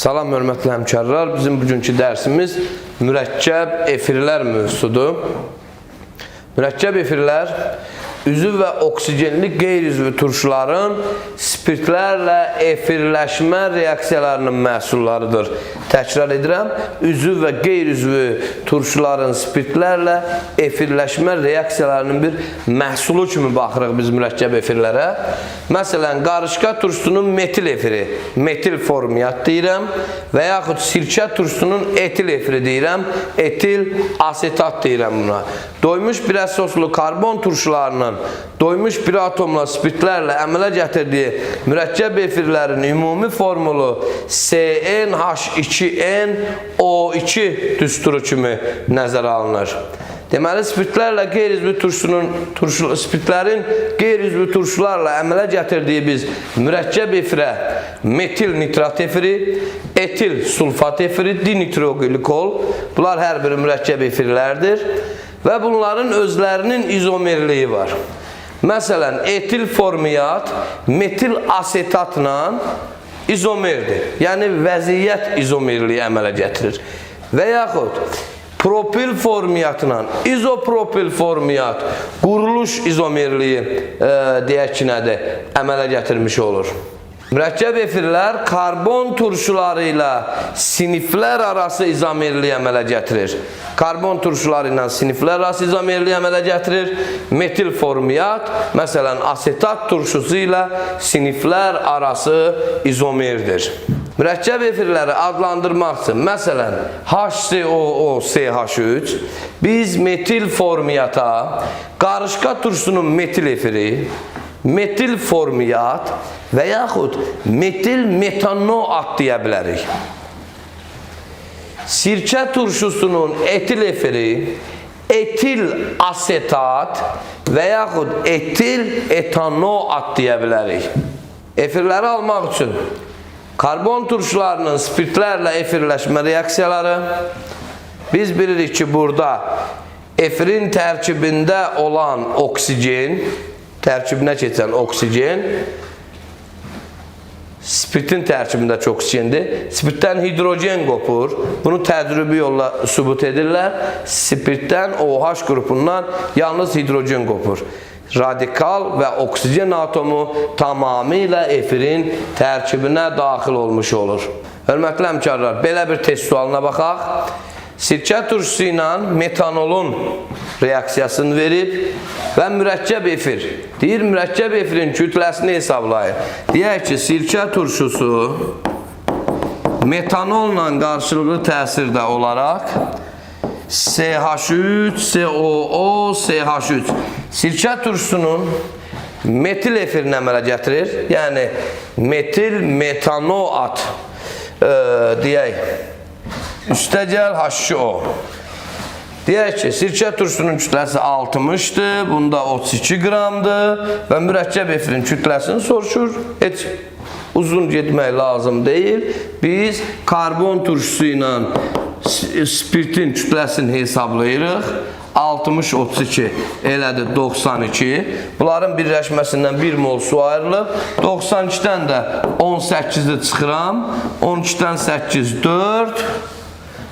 Salam hörmətli həmkarlar. Bizim bugünkü dərsimiz mürəkkəb efirlər mövzusudur. Mürəkkəb efirlər üzv və oksigenli qeyri-üzvü turşuların spirtlərlə efirləşmə reaksiyalarının məhsullarıdır. Təkrar edirəm, üzv və qeyri-üzvü turşuların spirtlərlə efirləşmə reaksiyalarının bir məhsulu kimi baxırıq biz mürəkkəb efirlərə. Məsələn, qarışqa turşusunun metil efiri, metil formiyat deyirəm və yaxud sirkə turşusunun etil efiri deyirəm, etil asetat deyirəm buna. Doymuş bir əsoslu karbon turşularının doymuş bir atomla spirtlərlə əmələ gətirdiyi mürəkkəb efirlərin ümumi formulu CnH2nO2 düsturu kimi nəzərə alınır. Deməli, spirtlərlə qeyri-üzvü turşunun, turşu, spirtlərin qeyri-üzvü turşularla əmələ gətirdiyi biz mürəkkəb efirə metil nitrat efiri, etil sulfat efiri, dinitroglikol, bunlar hər biri mürəkkəb efirlərdir və bunların özlərinin izomerliyi var. Məsələn, etil formiyat metil asetatla izomerdir. Yəni vəziyyət izomerliyi əmələ gətirir. Və yaxud propil formiyatla izopropil formiyat quruluş izomerliyi e, deyək ki, nədir? Əmələ gətirmiş olur. Mürəkkəb efirlər karbon turşuları ilə siniflər arası izomerliyi əmələ gətirir. Karbon turşuları ilə siniflər arası izomerliyi əmələ gətirir. Metil formiyat, məsələn, asetat turşusu ilə siniflər arası izomerdir. Mürəkkəb efirləri adlandırmaq üçün, məsələn, HCOO CH3 biz metil formiyata qarışqa turşusunun metil efiri, metil formiyat və yaxud metil metanoat deyə bilərik. Sirkə turşusunun etil efiri, etil asetat və yaxud etil etanoat deyə bilərik. Efirləri almaq üçün karbon turşularının spirtlərlə efirləşmə reaksiyaları biz bilirik ki, burada efirin tərkibində olan oksigen tərkibinə keçən oksigen spirtin tərkibində çox oksigendir. Spirtdən hidrogen qopur. Bunu təcrübi yolla sübut edirlər. Spirtdən OH qrupundan yalnız hidrogen qopur. Radikal və oksigen atomu tamamilə efirin tərkibinə daxil olmuş olur. Hörmətli həmkarlar, belə bir test sualına baxaq. Sirkə turşusu ilə metanolun reaksiyasını verib və mürəkkəb efir. Deyir, mürəkkəb efirin kütləsini hesablayır. Deyək ki, sirkə turşusu metanolla qarşılıqlı təsirdə olaraq CH3, COO, CH3. Sirkə turşusunun metil efirini əmələ gətirir. Yəni metil metanoat e, deyək. Üstə gəl H2O. Deyək ki, sirkə turşusunun kütləsi 60-dır, bunda 32 qramdır və mürəkkəb efirin kütləsini soruşur. Heç uzun getmək lazım deyil. Biz karbon turşusu ilə spirtin kütləsini hesablayırıq. 60 32 elədir 92. Bunların birləşməsindən 1 mol su ayrılıb. 92-dən də 18-i çıxıram. 12-dən 8 4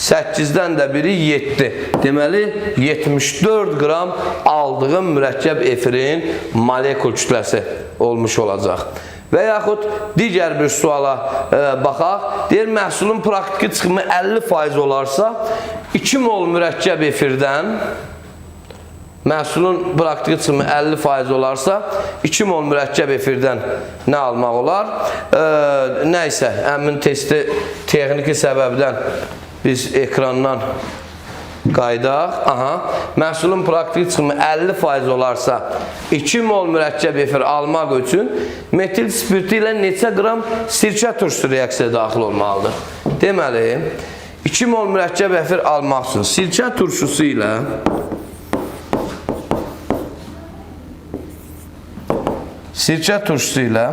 8-dən də biri 7. Deməli 74 qram aldığım mürəkkəb efirin molekul kütləsi olmuş olacaq. Və yaxud digər bir suala e, baxaq. Deyir, məhsulun praktiki çıxımı 50% olarsa, 2 mol mürəkkəb efirdən məhsulun praktiki çıxımı 50% olarsa, 2 mol mürəkkəb efirdən nə almaq olar? E, nə isə, həmin testi texniki səbəbdən biz ekrandan qaydaq. Aha. Məhsulun praktiki çıxımı 50% olarsa, 2 mol mürəkkəb efir almaq üçün metil spirti ilə neçə qram sirkə turşusu reaksiyaya daxil olmalıdır? Deməli, 2 mol mürəkkəb efir almaq üçün sirkə turşusu ilə Sirkə turşusu ilə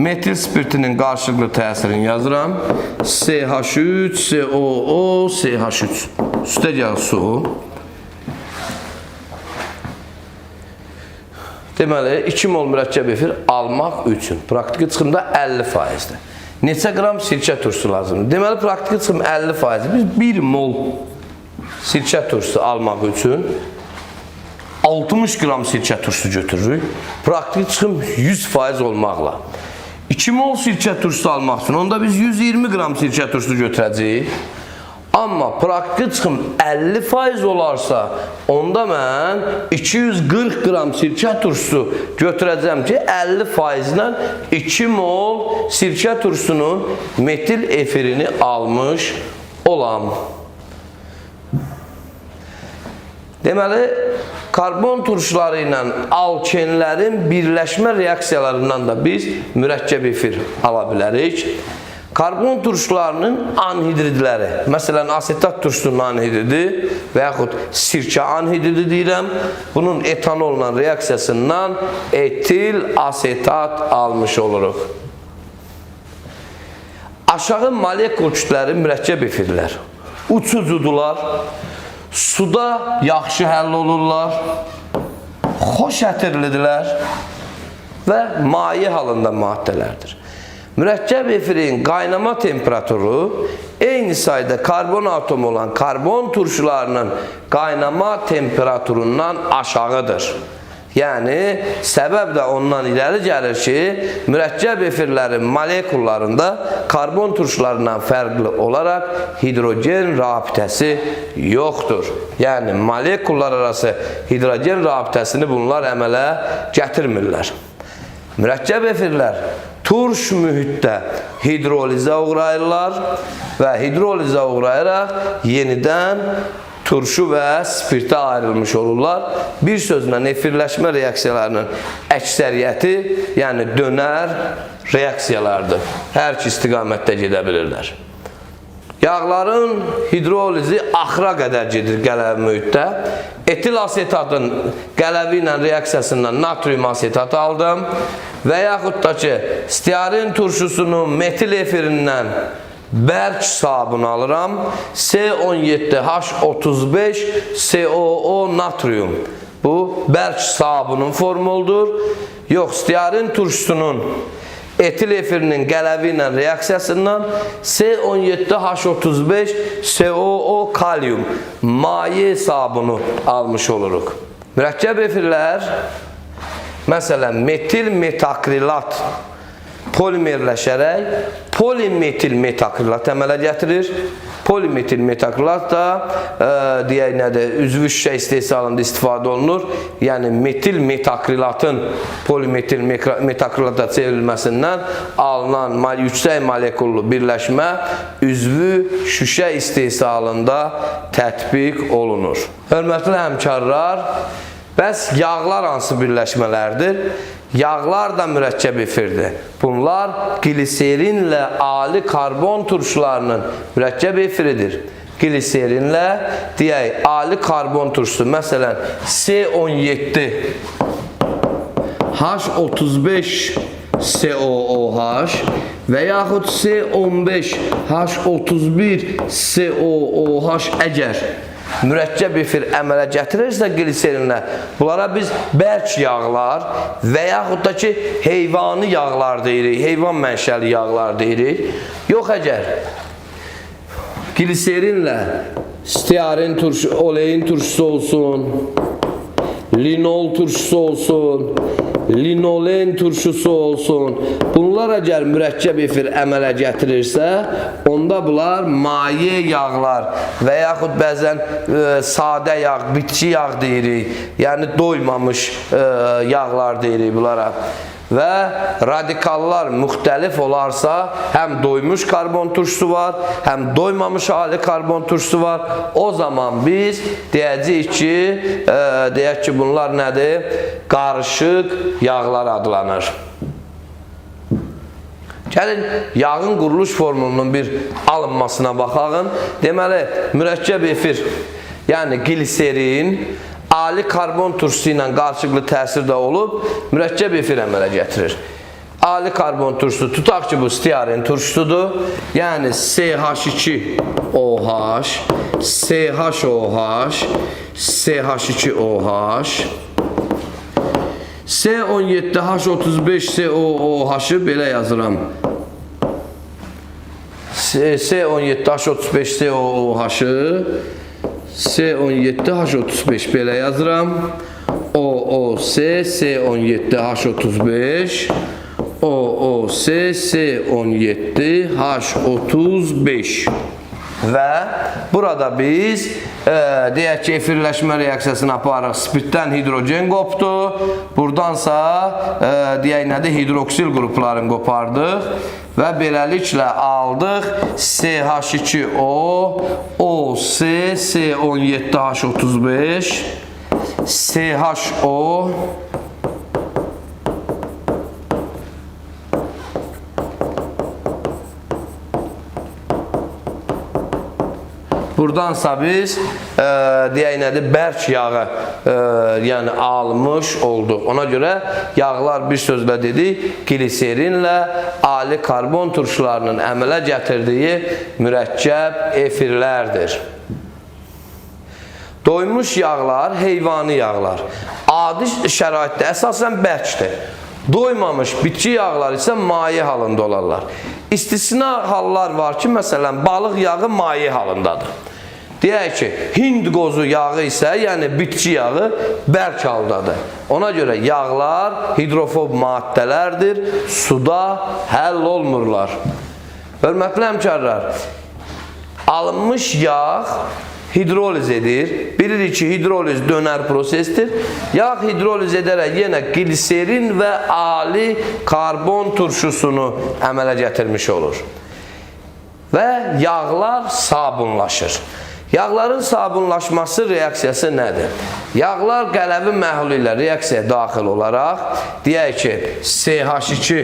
metil spirtinin qarşılıqlı təsirini yazıram. CH3, COO, CH3. Üstə su. Deməli, 2 mol mürəkkəb efir almaq üçün praktiki çıxımda 50%-dir. neçə qram sirkə turşusu lazımdır? Deməli praktiki çıxım 50%. Biz 1 mol sirkə turşusu almaq üçün 60 qram sirkə turşusu götürürük. Praktiki çıxım 100% olmaqla. 2 mol sirkə turşusu almaq onda biz 120 qram sirkə turşusu götürəcəyik. Amma praktiki çıxım 50% olarsa, onda mən 240 qram sirkə turşusu götürəcəm ki, 50% ilə 2 mol sirkə turşusunun metil efirini almış olam. Deməli, karbon turşuları ilə alkenlərin birləşmə reaksiyalarından da biz mürəkkəb efir ala bilərik. Karbon turşularının anhidridləri, məsələn, asetat turşusunun anhidridi və yaxud sirkə anhidridi deyirəm, bunun etanolla reaksiyasından etil asetat almış oluruq. Aşağı molekul kütləri mürəkkəb efirlər. Uçucudular, suda yaxşı həll olurlar, xoş ətirlidirlər və maye halında maddələrdir. Mürəkkəb efirin qaynama temperaturu eyni sayda karbon atomu olan karbon turşularının qaynama temperaturundan aşağıdır. Yəni, səbəb də ondan irəli gəlir ki, mürəkkəb efirlərin molekullarında karbon turşularından fərqli olaraq hidrogen rabitəsi yoxdur. Yəni, molekullar arası hidrogen rabitəsini bunlar əmələ gətirmirlər. Mürəkkəb efirlər turş mühitdə hidrolizə uğrayırlar və hidrolizə uğrayaraq yenidən turşu və spirtə ayrılmış olurlar. Bir sözlə efirləşmə reaksiyalarının əksəriyyəti, yəni dönər reaksiyalardır. Hər iki istiqamətdə gedə. Yağların hidrolizi axıra qədər gedir qələvi mühitdə. Etil asetatın qələvi ilə reaksiyasından natrium asetat aldım və yaxud da ki, stearin turşusunun metil efirindən bərk sabunu alıram. C17H35 COO natrium. Bu bərk sabunun formuludur. Yox, stearin turşusunun etil efirinin qələvi ilə reaksiyasından C17H35 COO kalium maye sabunu almış oluruq. Mürəkkəb efirlər məsələn metil metakrilat polimerləşərək polimetil metakrilat əmələ gətirir. Polimetil metakrilat da e, deyək nədir, üzvü şüşə istehsalında istifadə olunur. Yəni metil metakrilatın polimetil metakrilata çevrilməsindən alınan yüksək molekullu birləşmə üzvü şüşə istehsalında tətbiq olunur. Hörmətli həmkarlar, bəs yağlar hansı birləşmələrdir? Yağlar da mürəkkəb efirdir. Bunlar gliserinlə ali karbon turşularının mürəkkəb efiridir. Gliserinlə deyək, ali karbon turşusu, məsələn, C17 H35 COOH və yaxud C15 H31 COOH əgər mürəkkəb efir əmələ gətirirsə gliserinlə, bunlara biz bərk yağlar və yaxud da ki, heyvani yağlar deyirik, heyvan mənşəli yağlar deyirik. Yox əgər gliserinlə stearin turşu, oleyin turşusu olsun, linol turşusu olsun, linolen turşusu olsun. Bunlar əgər mürəkkəb efir əmələ gətirirsə, onda bunlar maye yağlar və yaxud bəzən e, sadə yağ, bitki yağ deyirik. Yəni doymamış e, yağlar deyirik bunlara. Və radikallar müxtəlif olarsa, həm doymuş karbon turşusu var, həm doymamış ali karbon turşusu var. O zaman biz deyəcəyik ki, e, deyək ki, bunlar nədir? Qarışıq yağlar adlanır. Gəlin yağın quruluş formulunun bir alınmasına baxağın. Deməli, mürəkkəb efir, yəni gliserin ali karbon turşusu ilə qarşılıqlı təsirdə olub mürəkkəb efir əmələ gətirir. Ali karbon turşusu tutaq ki, bu stearin turşusudur. Yəni CH2OH, CHOH, CH2OH, C17H35COOH-ı belə yazıram. S17H35 COOH-ı C17H35 belə yazıram. OOC C17H35 OOC C17H35 və burada biz e, deyək ki, efirləşmə reaksiyasını aparırıq. Spirtdən hidrogen qopdu. Burdansa e, deyək nədir? Hidroksil qruplarını qopardıq və beləliklə aldıq CH2O OC C17H35 CHO Burdansa biz e, deyək nədir, bərk yağı e, yəni almış olduq. Ona görə yağlar bir sözlə dedik, gliserinlə ali karbon turşularının əmələ gətirdiyi mürəkkəb efirlərdir. Doymuş yağlar heyvani yağlar. Adi şəraitdə əsasən bərkdir. Doymamış bitki yağları isə maye halında olarlar. İstisna hallar var ki, məsələn, balıq yağı maye halındadır. Deyək ki, hind qozu yağı isə, yəni bitki yağı bərk haldadır. Ona görə yağlar hidrofob maddələrdir, suda həll olmurlar. Hörmətli həmkarlar, alınmış yağ hidroliz edir. Bilirik ki, hidroliz dönər prosesdir. Yağ hidroliz edərək yenə gliserin və ali karbon turşusunu əmələ gətirmiş olur. Və yağlar sabunlaşır. Yağların sabunlaşması reaksiyası nədir? Yağlar qələvi məhlulu ilə reaksiyaya daxil olaraq, deyək ki, CH2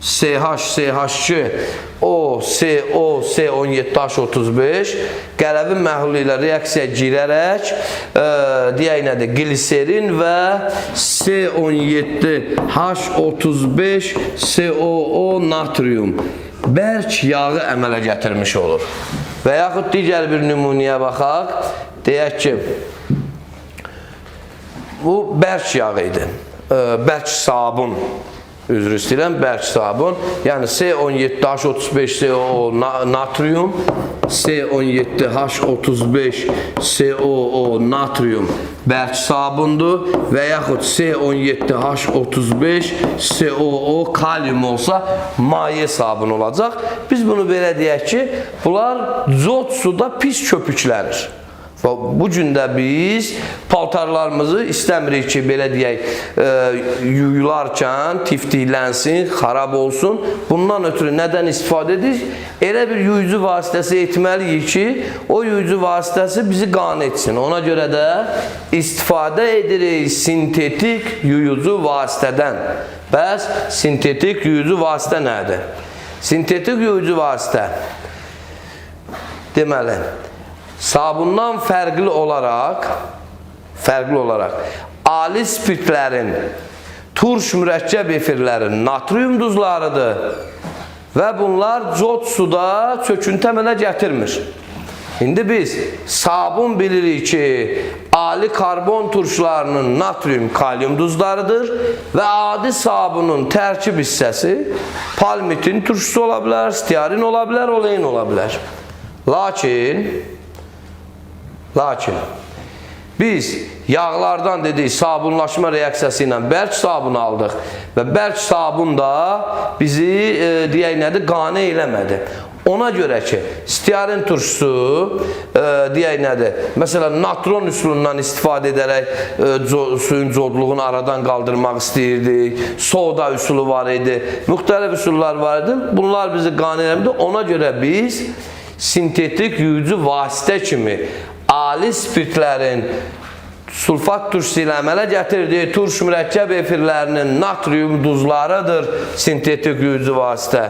CH, CH2, O, C, O, C17H35 qələvi məhlulu ilə reaksiyaya girərək e, deyək nədir? Gliserin və C17H35 COO natrium bərk yağı əmələ gətirmiş olur. Və yaxud digər bir nümunəyə baxaq. Deyək ki, bu bərk yağı idi. E, Bərk sabun üzr istəyirəm, bərk sabun. Yəni C17H35COO natrium, C17H35 COO natrium bərk sabundur və yaxud C17H35 COO kalium olsa maye sabun olacaq. Biz bunu belə deyək ki, bunlar zot suda pis köpüklənir. Bu gündə biz paltarlarımızı istəmirik ki, belə deyək, e, yuyularkən tiftiklənsin, xarab olsun. Bundan ötürü nədən istifadə edirik? Elə bir yuyucu vasitəsi etməliyik ki, o yuyucu vasitəsi bizi qan etsin. Ona görə də istifadə edirik sintetik yuyucu vasitədən. Bəs sintetik yuyucu vasitə nədir? Sintetik yuyucu vasitə deməli sabundan fərqli olaraq fərqli olaraq ali spirtlərin turş mürəkkəb efirlərin natrium duzlarıdır və bunlar cod suda çöküntü əmələ gətirmir. İndi biz sabun bilirik ki, ali karbon turşularının natrium, kalium duzlarıdır və adi sabunun tərkib hissəsi palmitin turşusu ola bilər, stearin ola bilər, olein ola bilər. Lakin Lakin biz yağlardan dedik sabunlaşma reaksiyası ilə bərk sabun aldıq və bərk sabun da bizi e, deyək nədir qane eləmədi. Ona görə ki, stearin turşusu e, deyək nədir? Məsələn, natron üsulundan istifadə edərək e, co suyun codluğunu aradan qaldırmaq istəyirdik. Soda üsulu var idi. Müxtəlif üsullar var idi. Bunlar bizi qane eləmədi. Ona görə biz sintetik yuyucu vasitə kimi ali spirtlərin sulfat turşusu ilə əmələ gətirdiyi turş mürəkkəb efirlərinin natrium duzlarıdır sintetik yuyucu vasitə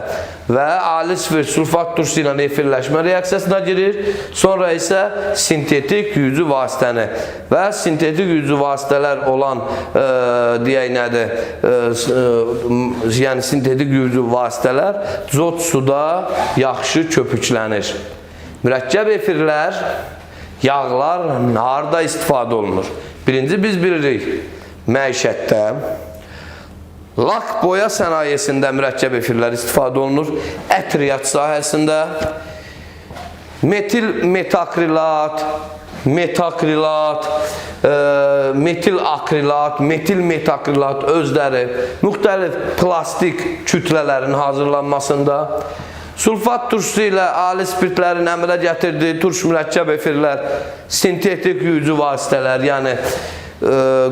və ali spirt sulfat turşusu ilə efirləşmə reaksiyasına girir. Sonra isə sintetik yuyucu vasitəni və sintetik yuyucu vasitələr olan e, deyək nədir? E, e, yəni sintetik yuyucu vasitələr cod suda yaxşı köpüklənir. Mürəkkəb efirlər Yağlar harda istifadə olunur? Birinci biz bilirik məişətdə, lak boya sənayesində mürəkkəb efirlər istifadə olunur. Ətriyyat sahəsində metil metakrilat, metakrilat, e, metil akrilat, metil metakrilat özləri müxtəlif plastik kütlələrin hazırlanmasında Sulfat turşusu ilə ali spirtlərin əmələ gətirdiyi turş mürəkkəb efirlər, sintetik yuyucu vasitələr, yəni e,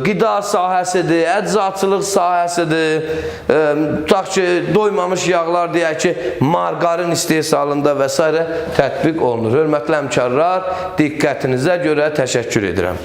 qida sahəsidir, əczaçılıq sahəsidir, e, tutaq ki, doymamış yağlar deyək ki, margarin istehsalında və s. tətbiq olunur. Hörmətli həmkarlar, diqqətinizə görə təşəkkür edirəm.